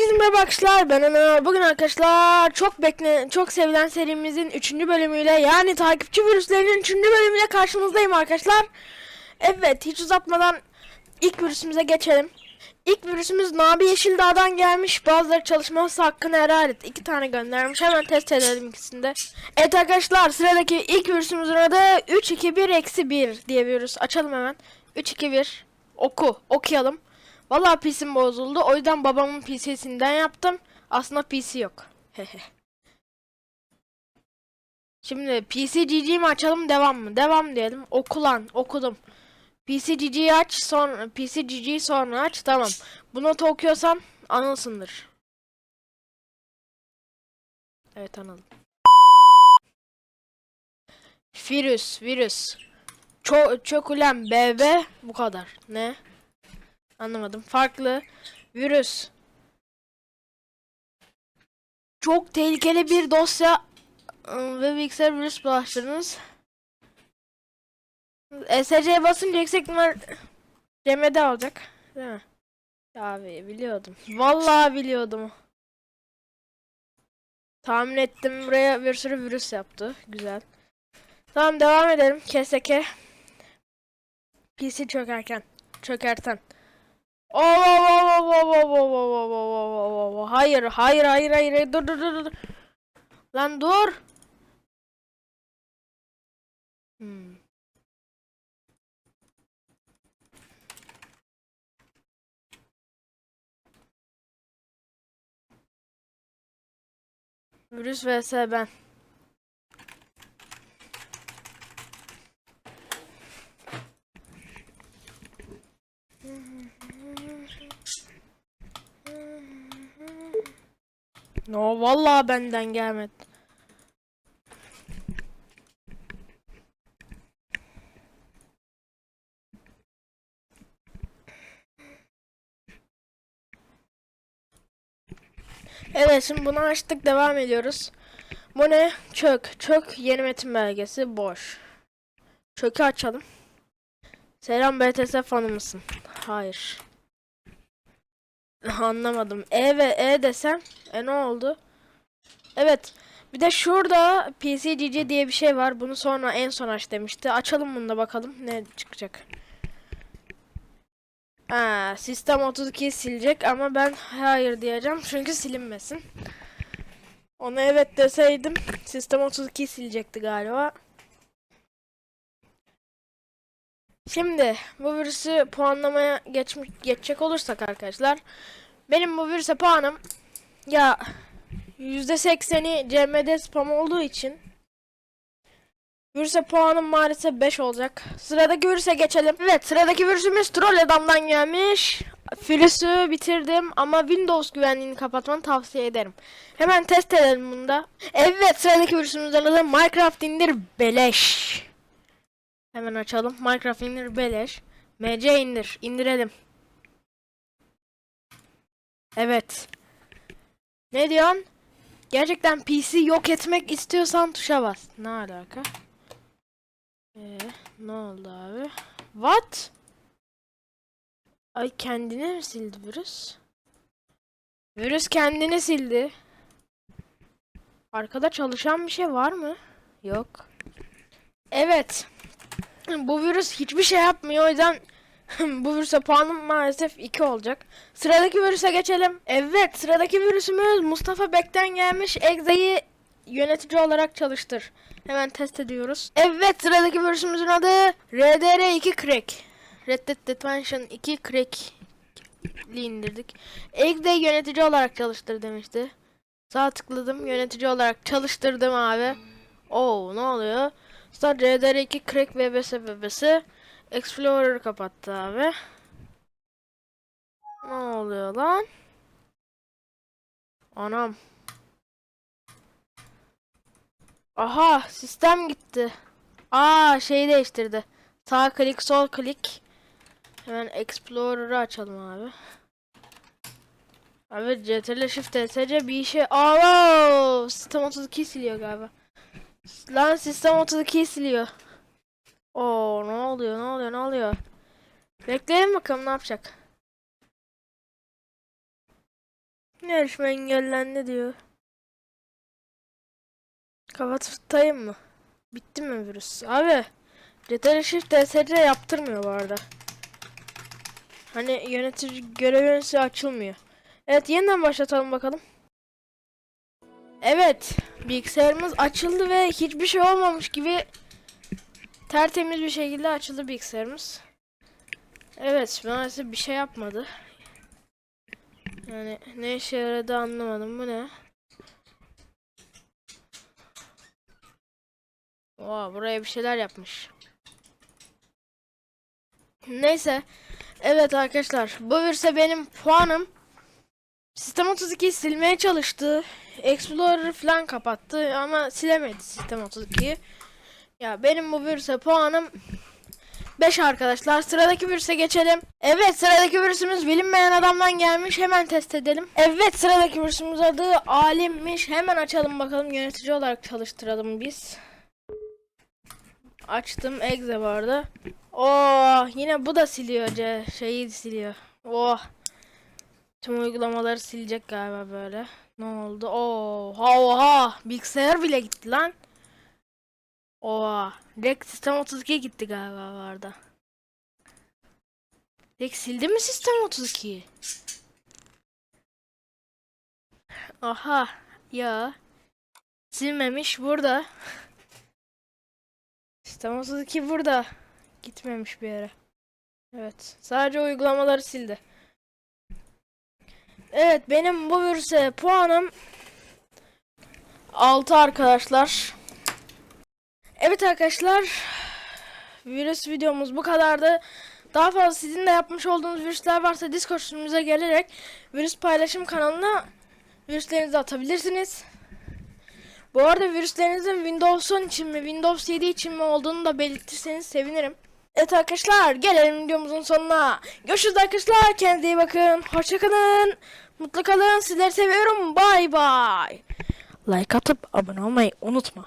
Herkese merhaba arkadaşlar ben Ömer. Bugün arkadaşlar çok bekle çok sevilen serimizin 3. bölümüyle yani takipçi virüslerinin 3. bölümüyle karşınızdayım arkadaşlar. Evet hiç uzatmadan ilk virüsümüze geçelim. İlk virüsümüz Nabi Yeşildağ'dan gelmiş. Bazıları çalışması hakkını helal et. İki tane göndermiş. Hemen test edelim ikisini de. Evet arkadaşlar sıradaki ilk virüsümüzün adı 321 eksi 1 diye virüs. Açalım hemen. 321 oku okuyalım. Vallahi PC'm bozuldu. O yüzden babamın PC'sinden yaptım. Aslında PC yok. Şimdi PC GG mi açalım devam mı? Devam diyelim. Okulan okudum. PC GG'yi aç sonra PC GG'yi sonra aç tamam. Bu notu okuyorsam anılsındır. Evet anladım. Virüs virüs. Ço çok ulan BB bu kadar. Ne? Anlamadım. Farklı. Virüs. Çok tehlikeli bir dosya ve bilgisayar virüs bulaştırdınız. ESC'ye basınca yüksek ihtimal CMD alacak. Değil mi? Abi biliyordum. Vallahi biliyordum. Tahmin ettim buraya bir sürü virüs yaptı. Güzel. Tamam devam edelim. Keseke. PC çökerken. Çökerten. Hayır, hayır, hayır, hayır. Dur, dur, dur, dur. Lan dur. Hmm. Virüs vs ben. No vallahi benden gelmedi. Evet şimdi bunu açtık devam ediyoruz. Bu ne? Çök. Çök yeni metin belgesi boş. Çökü açalım. Selam BTS fanı mısın? Hayır. Anlamadım. E ve E desem e ne oldu? Evet. Bir de şurada PCGG diye bir şey var. Bunu sonra en son aç demişti. Açalım bunu da bakalım ne çıkacak. Ha, sistem 32'yi silecek ama ben hayır diyeceğim çünkü silinmesin. Ona evet deseydim sistem 32'yi silecekti galiba. Şimdi bu virüsü puanlamaya geçmiş geçecek olursak arkadaşlar benim bu virüse puanım ya %80'i CMD spam olduğu için virüse puanım maalesef 5 olacak. Sıradaki virüse geçelim. Evet sıradaki virüsümüz troll adamdan gelmiş. Virüsü bitirdim ama Windows güvenliğini kapatmanı tavsiye ederim. Hemen test edelim bunu da. Evet sıradaki virüsümüzün adı Minecraft indir beleş. Hemen açalım. Minecraft indir beleş. MC indir. İndirelim. Evet. Ne diyorsun? Gerçekten PC yok etmek istiyorsan tuşa bas. Ne alaka? Ee, ne oldu abi? What? Ay kendini mi sildi virüs? Virüs kendini sildi. Arkada çalışan bir şey var mı? Yok. Evet. Bu virüs hiçbir şey yapmıyor o yüzden bu virüse puanım maalesef 2 olacak. Sıradaki virüse geçelim. Evet sıradaki virüsümüz Mustafa Bek'ten gelmiş. Exe'yi yönetici olarak çalıştır. Hemen test ediyoruz. Evet sıradaki virüsümüzün adı RDR2 Crack. Red Dead Redemption 2 Crack indirdik. Exe'yi yönetici olarak çalıştır demişti. Sağ tıkladım yönetici olarak çalıştırdım abi. Oo ne oluyor? Start RDR2 Crack VBS VBS Explorer kapattı abi. Ne oluyor lan? Anam. Aha sistem gitti. Aa şeyi değiştirdi. Sağ klik sol klik. Hemen Explorer'ı açalım abi. Abi CTRL Shift TSC bir işe... Aa, sistem 32 siliyor galiba. Lan sistem 32 siliyor. Oo ne oluyor ne oluyor ne oluyor? Bekleyelim bakalım ne yapacak. Yarışma engellendi diyor. Kapatayım mı? Bitti mi virüs? Abi Ctrl Shift DSC yaptırmıyor bu arada. Hani yönetici görev yöneticisi açılmıyor. Evet yeniden başlatalım bakalım. Evet bilgisayarımız açıldı ve hiçbir şey olmamış gibi tertemiz bir şekilde açıldı bilgisayarımız. Evet maalesef bir şey yapmadı. Yani ne işe yaradı anlamadım. Bu ne? Oha buraya bir şeyler yapmış. Neyse. Evet arkadaşlar. Bu virüse benim puanım. Sistem 32'yi silmeye çalıştı. Explorer falan kapattı ama silemedi Sistem 32'yi. Ya benim bu virüse puanım 5 arkadaşlar. Sıradaki virüse geçelim. Evet sıradaki virüsümüz bilinmeyen adamdan gelmiş. Hemen test edelim. Evet sıradaki virüsümüz adı Alim'miş. Hemen açalım bakalım. Yönetici olarak çalıştıralım biz. Açtım. Exe vardı. Oh yine bu da siliyor. Şeyi siliyor. Oh. Tüm uygulamaları silecek galiba böyle. Ne oldu? Oha oha. Bilgisayar bile gitti lan. Oha. Direkt sistem 32 gitti galiba vardı. Direkt sildi mi sistem 32'yi? Aha. Ya. Silmemiş burada. Sistem 32 burada. Gitmemiş bir yere. Evet. Sadece uygulamaları sildi. Evet benim bu virüse puanım 6 arkadaşlar. Evet arkadaşlar. Virüs videomuz bu kadardı. Daha fazla sizin de yapmış olduğunuz virüsler varsa Discord sunucumuza gelerek virüs paylaşım kanalına virüslerinizi atabilirsiniz. Bu arada virüslerinizin Windows 10 için mi Windows 7 için mi olduğunu da belirtirseniz sevinirim. Evet arkadaşlar gelelim videomuzun sonuna. Görüşürüz arkadaşlar. Kendinize iyi bakın. Hoşçakalın. Mutlu kalın. Sizleri seviyorum. Bay bay. Like atıp abone olmayı unutma.